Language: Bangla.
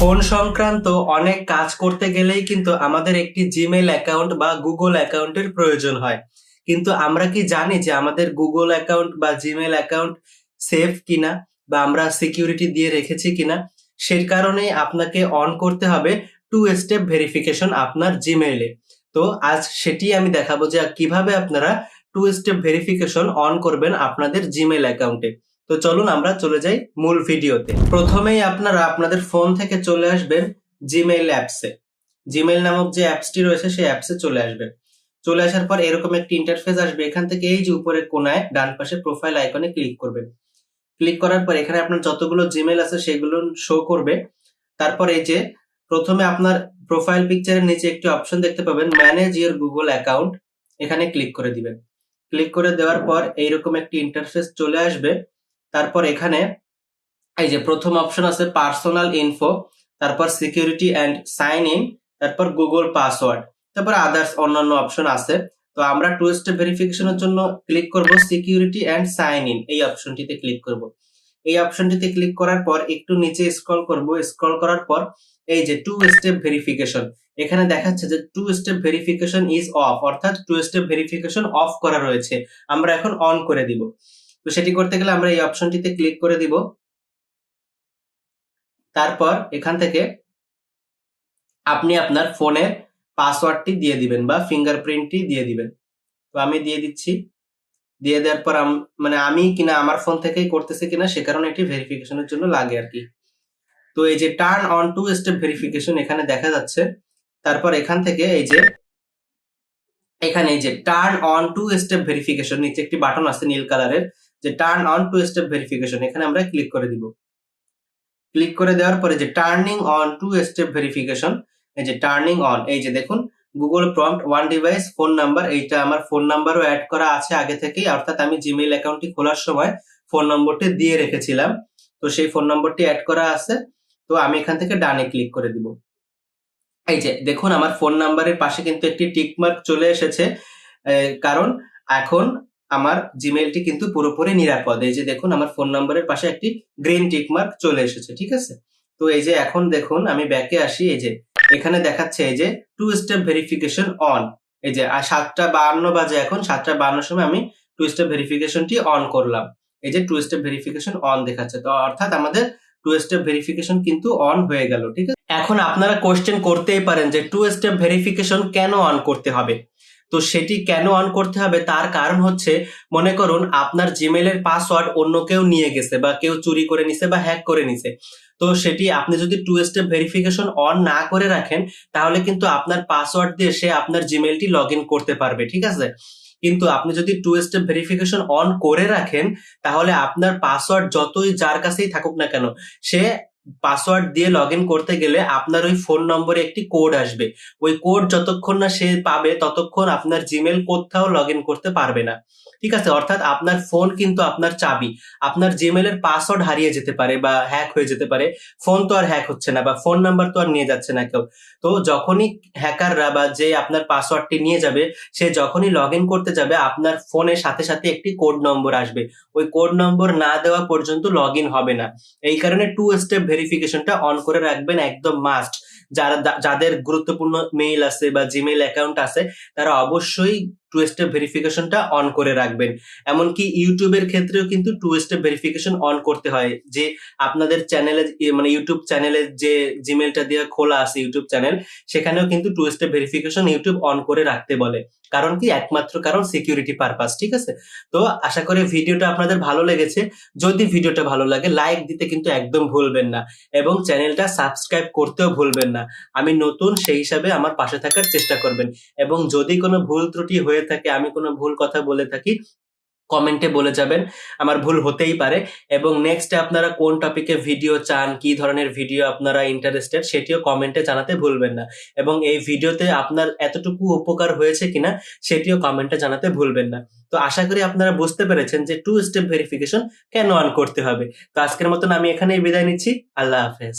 ফোন সংক্রান্ত অনেক কাজ করতে গেলেই কিন্তু আমাদের একটি জিমেল অ্যাকাউন্ট বা গুগল অ্যাকাউন্টের প্রয়োজন হয়। কিন্তু আমরা কি জানি যে আমাদের গুগল অ্যাকাউন্ট বা জিমেল অ্যাকাউন্ট সেফ কিনা বা আমরা সিকিউরিটি দিয়ে রেখেছি কিনা? সেই কারণে আপনাকে অন করতে হবে টু স্টেপ ভেরিফিকেশন আপনার জিমেইলে তো আজ সেটি আমি দেখাবো যে কীভাবে আপনারা টু স্টেপ ভেরিফিকেশন অন করবেন আপনাদের জিমেল অ্যাকাউন্টে তো চলুন আমরা চলে যাই মূল ভিডিওতে। প্রথমেই আপনারা আপনাদের ফোন থেকে চলে আসবেন জিমেইল অ্যাপসে জিমেইল নামক যে অ্যাপসটি রয়েছে সেই অ্যাপসে চলে আসবেন। চলে আসার পর এরকম একটি ইন্টারফেস আসবে, এখান থেকে এই যে উপরে কোনায় ডান পাশে প্রোফাইল আইকনে ক্লিক করবেন। ক্লিক করার পর এখানে আপনার যতগুলো জিমেল আছে সেগুলো শো করবে। তারপর এই যে প্রথমে আপনার প্রোফাইল পিকচারের নিচে একটি অপশন দেখতে পাবেন ম্যানেজ ইউর গুগল অ্যাকাউন্ট এখানে ক্লিক করে দিবেন। ক্লিক করে দেওয়ার পর এইরকম একটি ইন্টারফেস চলে আসবে। তারপর এখানে এই যে প্রথম অপশন আছে পার্সোনাল ইনফো তারপর সিকিউরিটি অ্যান্ড সাইন ইন তারপর গুগল পাসওয়ার্ড তারপর আদার্স অন্যান্য অপশন আছে। তো আমরা টু স্টেপ ভেরিফিকেশনের জন্য ক্লিক করব সিকিউরিটি অ্যান্ড সাইন ইন এই অপশনটিতে ক্লিক করব। এই অপশনটিতে ক্লিক করার পর একটু নিচে স্ক্রল করব স্ক্রল করার পর এই যে টু স্টেপ ভেরিফিকেশন এখানে দেখাচ্ছে যে two step verification is off অর্থাৎ টু স্টেপ ভেরিফিকেশন অফ করা রয়েছে, আমরা এখন অন করে দিব। তো সেটি করতে গেলে আমরা এই অপশনটিতে ক্লিক করে দিব। তারপর এখান থেকে আপনি আপনার ফোনের পাসওয়ার্ডটি দিয়ে দিবেন বা ফিঙ্গারপ্রিন্টটি দিয়ে দিবেন। তো আমি দিয়ে দিচ্ছি। দিয়ে দেওয়ার পর মানে আমি কিনা আমার ফোন থেকেই করতেছি কিনা সে কারণে এটি ভেরিফিকেশনের জন্য লাগে আর কি। তো এই যে turn on two step verification এখানে দেখা যাচ্ছে। তারপর এখান থেকে এই যে, এখানে এই যে turn on two step verification, নিচে একটি বাটন আছে নীল কালারের। যে turn on two step verification এখানে আমরা ক্লিক করে দিব। ক্লিক করে দেওয়ার পরে যে turning on two step verification এই যে টার্নিং অন এই যে দেখুন Google prompt one device phone number এইটা আমার ফোন নাম্বারও অ্যাড করা আছে আগে থেকেই, অর্থাৎ আমি জিমেইল অ্যাকাউন্টটি খোলার সময় ফোন নম্বরটি দিয়ে রেখেছিলাম। তো সেই ফোন নম্বরটি অ্যাড করা আছে, তো আমি এখান থেকে ডানে ক্লিক করে দিব। এই যে দেখুন, আমার ফোন নাম্বারের পাশে কিন্তু একটি টিকমার্ক চলে এসেছে কারণ এখন আমার জিমেইলটি কিন্তু পুরোপুরি নিরাপদ। এই যে দেখুন, আমার ফোন নাম্বারের পাশে একটি গ্রিন টিক মার্ক চলে এসেছে, ঠিক আছে? তো এই যে এখন দেখুন, আমি ব্যাকে আসি, এই যে এখানে দেখাচ্ছে, এই যে টু স্টেপ ভেরিফিকেশন অন এই যে, আর সাতটা বাহান্ন বাজে এখন, সাতটা বাহান্ন সময় আমি টু স্টেপ ভেরিফিকেশনটি অন করলাম। এই যে টু স্টেপ ভেরিফিকেশন অন দেখাচ্ছে, তো অর্থাৎ আমাদের টু স্টেপ ভেরিফিকেশন কিন্তু অন হয়ে গেল, ঠিক আছে? এখন আপনারা কোশ্চেন করতেই পারেন যে টু স্টেপ ভেরিফিকেশন কেন অন করতে হবে। তো সেটি কেন অন করতে হবে? তার কারণ হচ্ছে, মনে করুন আপনার জিমেলের পাসওয়ার্ড অন্য কেউ নিয়ে গেছে বা কেউ চুরি করে নিছে বা হ্যাক করে নিছে। তো সেটি আপনি যদি টু স্টেপ ভেরিফিকেশন অন না করে রাখেন, তাহলে কিন্তু আপনার পাসওয়ার্ড দিয়ে সে আপনার জিমেলটি লগ ইন করতে পারবে, ঠিক আছে? কিন্তু আপনি যদি টু স্টেপ ভেরিফিকেশন অন করে রাখেন, তাহলে আপনার পাসওয়ার্ড যতই যার কাছেই থাকুক না কেন, সে পাসওয়ার্ড দিয়ে লগ করতে গেলে আপনার ওই ফোন নম্বরে একটি কোড আসবে। ওই কোড যতক্ষণ না সে পাবে, ততক্ষণ আপনার জিমেল কোথাও লগ করতে পারবে না। ঠিক আছে? অর্থাৎ আপনার ফোন কিন্তু আপনার চাবি। আপনার জিমেলের পাসওয়ার্ড হারিয়ে যেতে পারে বা হ্যাক হয়ে যেতে পারে। ফোন তো আর হ্যাক হচ্ছে না বা ফোন নাম্বার তো আর নিয়ে যাচ্ছে না কেউ। তো যখনই হ্যাকাররা বা যে আপনার পাসওয়ার্ডটি নিয়ে যাবে, সে যখনই লগ করতে যাবে, আপনার ফোনের সাথে সাথে একটি কোড নম্বর আসবে। ওই কোড নম্বর না দেওয়া পর্যন্ত লগ হবে না। এই কারণে টু স্টেপ ভেরিফিকেশনটা অন করে রাখবেন একদম মাস্ট যারা, যাদের গুরুত্বপূর্ণ মেইল আছে বা জিমেইল অ্যাকাউন্ট আছে, তারা অবশ্যই টু স্টেপ ভেরিফিকেশনটা অন করে রাখবেন। এমনকি ইউটিউবের ক্ষেত্রেও কিন্তু টু স্টেপ ভেরিফিকেশন অন করতে হয়। যে আপনাদের চ্যানেলে মানে ইউটিউব চ্যানেলে যে জিমেলটা দিয়ে খোলা আছে ইউটিউব চ্যানেল সেখানেও কিন্তু two step verification YouTube on করে রাখতে বলে। কারণ কি? একমাত্র কারণ সিকিউরিটি পারপাস ঠিক আছে? তো আশা করি ভিডিওটা আপনাদের ভালো লেগেছে। যদি ভিডিওটা ভালো লাগে লাইক দিতে কিন্তু একদম ভুলবেন না এবং চ্যানেলটা সাবস্ক্রাইব করতেও ভুলবেন না। আমি নতুন সেই হিসাবে আমার পাশে থাকার চেষ্টা করবেন। এবং যদি কোনো ভুল ত্রুটি হয়ে থাকে, আমি কোনো ভুল কথা বলে থাকি কমেন্টে বলে যাবেন, আমার ভুল হতেই পারে। এবং নেক্সট আপনারা কোন টপিকে ভিডিও চান, কি ধরনের ভিডিও আপনারা ইন্টারেস্টেড সেটিও কমেন্টে জানাতে ভুলবেন না। এবং এই ভিডিওতে আপনার এতটুকু উপকার হয়েছে কিনা, সেটিও কমেন্টে জানাতে ভুলবেন না। তো আশা করি আপনারা বুঝতে পেরেছেন যে টু স্টেপ ভেরিফিকেশন কেন অন করতে হবে। তো আজকের মতন আমি এখানেই বিদায় নিচ্ছি। আল্লাহ হাফেজ।